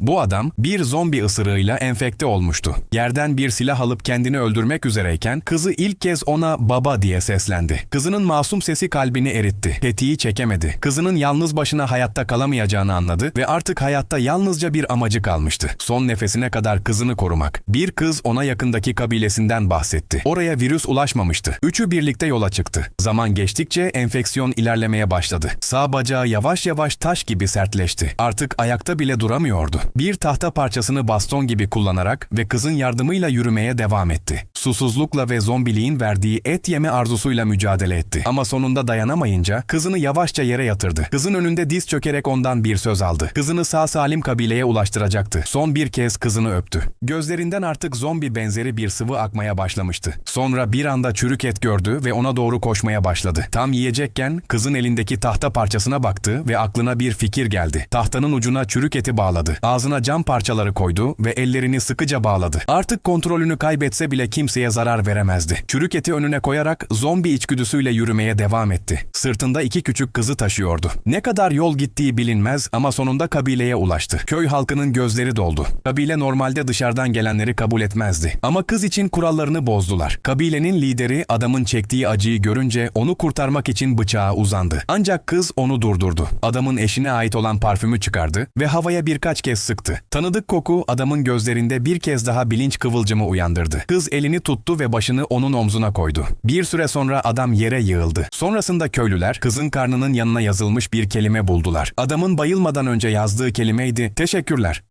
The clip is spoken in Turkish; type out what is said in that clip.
Bu adam bir zombi ısırığıyla enfekte olmuştu. Yerden bir silah alıp kendini öldürmek üzereyken kızı ilk kez ona baba diye seslendi. Kızının masum sesi kalbini eritti. Tetiği çekemedi. Kızının yalnız başına hayatta kalamayacağını anladı ve artık hayatta yalnızca bir amacı kalmıştı. Son nefesine kadar kızını korumak. Bir kız ona yakındaki kabilesinden bahsetti. Oraya virüs ulaşmamıştı. Üçü birlikte yola çıktı. Zaman geçtikçe enfeksiyon ilerlemeye başladı. Sağ bacağı yavaş yavaş taş gibi sertleşti. Artık ayakta bile duramıyordu. Bir tahta parçasını baston gibi kullanarak ve kızın yardımıyla yürümeye devam etti. Susuzlukla ve zombiliğin verdiği et yeme arzusuyla mücadele etti. Ama sonunda dayanamayınca kızını yavaşça yere yatırdı. Kızın önünde diz çökerek ondan bir söz aldı. Kızını sağ salim kabileye ulaştıracaktı. Son bir kez kızını öptü. Gözlerinden artık zombi benzeri bir sıvı akmaya başlamıştı. Sonra bir anda çürük et gördü ve ona doğru koşmaya başladı. Tam yiyecekken kızın elindeki tahta parçasına baktı ve aklına bir fikir geldi. Tahtanın ucuna çürük eti bağladı. Ağzına cam parçaları koydu ve ellerini sıkıca bağladı. Artık kontrolünü kaybetse bile kimseye zarar veremezdi. Çürük eti önüne koyarak zombi içgüdüsüyle yürümeye devam etti. Sırtında iki küçük kızı taşıyordu. Ne kadar yol gittiği bilinmez ama sonunda kabileye ulaştı. Köy halkının gözleri doldu. Kabile normalde dışarıdan gelenleri kabul etmezdi. Ama kız için kurallarını bozdular. Kabilenin lideri adamın çektiği acıyı görünce onu kurtarmak için bıçağa uzandı. Ancak kız onu durdurdu. Adamın eşine ait olan parfümü çıkardı ve havaya birkaç kez sıktı. Tanıdık koku adamın gözlerinde bir kez daha bilinç kıvılcımı uyandırdı. Kız elini tuttu ve başını onun omzuna koydu. Bir süre sonra adam yere yığıldı. Sonrasında köylüler kızın karnının yanına yazılmış bir kelime buldular. Adamın bayılmadan önce yazdığı kelimeydi teşekkürler.